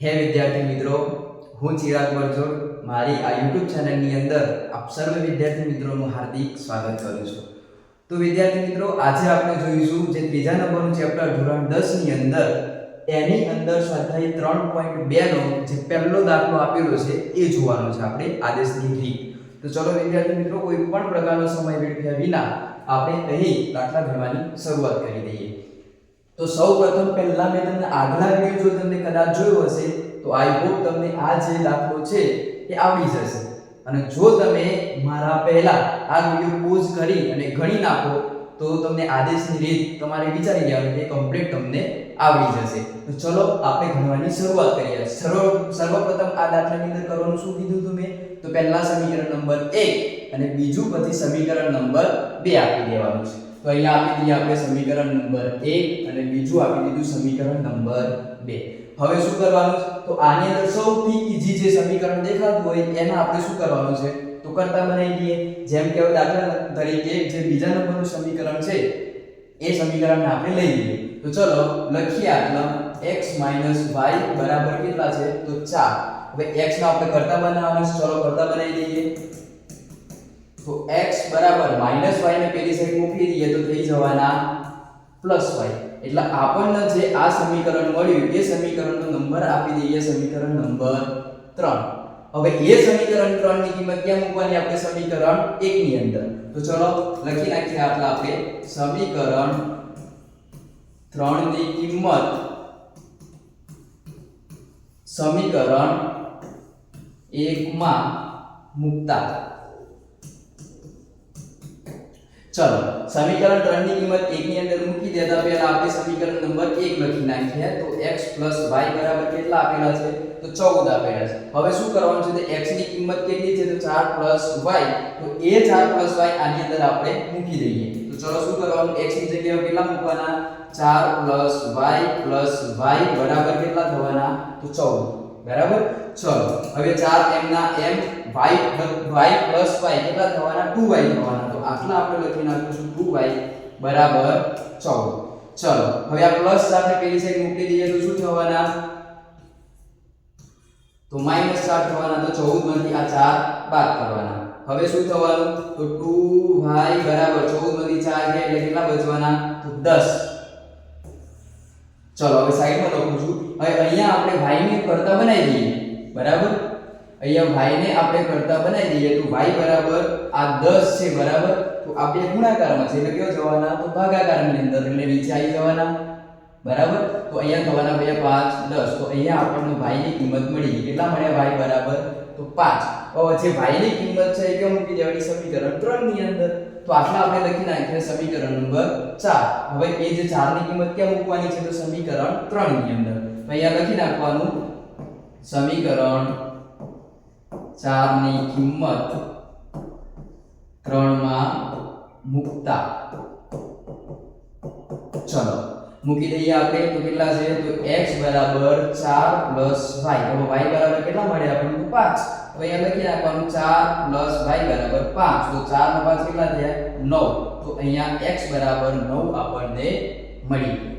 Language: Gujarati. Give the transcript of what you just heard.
હે વિદ્યાર્થી મિત્રો, હું ચિરાગ મરજોર મારી આ યુટ્યુબ ચેનલની અંદર આપ સર્વ વિદ્યાર્થી મિત્રોનું હાર્દિક સ્વાગત કરું છું. તો વિદ્યાર્થી મિત્રો, આજે આપણે જોઈશું જે ત્રીજા નંબરનું ચેપ્ટર ધોરણ દસની અંદર, એની અંદર સ્વાધ્યાય ત્રણ પોઈન્ટ બેનો જે પહેલો દાખલો આપેલો છે, એ જોવાનો છે આપણે આદેશની રીત. તો ચલો વિદ્યાર્થી મિત્રો, કોઈ પણ પ્રકારનો સમય વેઠવ્યા વિના આપણે અહીં દાખલા ભણવાની શરૂઆત કરી દઈએ. તો સૌપ્રથમ પહેલા મેં તમને આગલા વિડિયો જો તમને કદાચ જોયો હશે, તો આઈ હોપ તમને આ જે દાખલો છે એ આવડી જશે. અને જો તમે મારા પહેલા આ વિડિયો પોઝ કરી અને ગણી નાખો, તો તમને આદેશની રીત તમારે વિચારી લેવાની કે કમ્પ્લીટ તમને આવડી જશે. તો ચલો આપણે ગણવાની શરૂઆત કરીએ. સર્વ, સર્વપ્રથમ આ દાખલાની અંદર કરવાનું શું કીધું હતું મેં? તો પહેલા સમીકરણ નંબર 1 અને બીજું પછી સમીકરણ નંબર 2 આપી દેવાનું છે. તો અહીંયા આપી દઈએ આપણે સમીકરણ નંબર 1 અને બીજું આપી દીધું સમીકરણ નંબર 2 હવે શું કરવાનું છે? તો આની અંદર સૌથી ઈઝી જે સમીકરણ દેખાતું હોય એના આપણે શું કરવાનું છે? તો કરતા બનાવી દઈએ. જેમ કે દાખલા તરીકે જે બીજા નંબરનું સમીકરણ છે, એ સમીકરણને આપણે લઈ લઈએ. તો ચલો, લખીએ આટલા. x y બરાબર કેટલા છે? તો 4 હવે x ને આપણે કરતા બનાવવાનું છે. ચલો, કરતા બનાવી દઈએ. તો x બરાબર માઇનસ y ને પેલી સાઈડ મૂકી દઈએ તો થઈ જવાના પ્લસ y. એટલે આપણને જે આ સમીકરણ મળ્યું, એ સમીકરણનો નંબર આપી દઈએ સમીકરણ નંબર 3 હવે એ સમીકરણ 3 ની કિંમત ક્યાં મૂકવાની આપણે? સમીકરણ 1 ની અંદર. તો ચલો લખી નાખીએ આટલા આપણે. સમીકરણ 3 ની કિંમત સમીકરણ 1 માં મૂકતા. ચલો સમીકરણ 3 ની કિંમત 1 ની અંદર મૂકી દેતા પહેલા આપણે સમીકરણ નંબર 1 લખી નાખીએ તો x y બરાબર કેટલા આપેલા છે તો 14 આપેલા છે હવે શું કરવાનું છે તો x ની કિંમત કેટલી છે તો 4 y તો એ 4 y આની અંદર આપણે મૂકી દઈએ તો ચલો શું કરવાનું x ની જગ્યાએ કેટલા મૂકવાના 4 y y બરાબર કેટલા થવાના તો 14 બરાબર ચલો હવે 4 m ના m, y y y કેટલા થવાના 2y થવાના તો આટલા આપણે લખી નાખીશું 2y બરાબર 14 ચલો, હવે આ પ્લસ આપણે પેલી સાઈડ મૂકી દઈએ તો શું થવાના? તો માઇનસ 4 થવાના, તો 14 માંથી આ 4 બાદ કરવાના. હવે શું થવાનું? તો 2y બરાબર 14 માંથી 4 છે, એટલે કેટલા બચવાના? તો 10 ચલો, હવે સાઈડમાં લખું છું. હવે અહીંયા આપણે y ને કરતા બનાવી દઈએ. બરાબર? અહીંયા y ને આપણે કરતા બનાવી દઈએ તો y બરાબર આ 10 છે, બરાબર? તો આ બે ગુણાકારમાં છે, એટલે કયો જવાના? તો ભાગાકારની અંદર, એટલે નીચે આવી જવાના. બરાબર? તો અહીંયા થવાના બે 5 10 તો અહીંયા આપણને y ની કિંમત મળી ગઈ. કેટલા મળ્યા y? બરાબર? તો 5 હવે જે y ની કિંમત છે, એ કેમ મૂકી દેવાની? સમીકરણ 3 ની અંદર. તો આટલા આપણે લખી નાખ્યા સમીકરણ નંબર 4 હવે એ જે 4 ની કિંમત ક્યાં મૂકવાની છે? તો સમીકરણ 3 ની અંદર. અહીંયા લખી નાખવાનું સમીકરણ 4 ની કિંમત 3 માં મૂકતા. ચલો, મૂકી દઈએ આપણે, તો કેટલા છે? તો x બરાબર 4 y હવે y બરાબર કેટલા મળે આપણને? તો 5 તો અહીંયા લખી નાખવાનું 4 y બરાબર 5 તો 4 નો 5 કેટલા થયા? 9 તો અહીંયા x બરાબર 9 આપણને મળી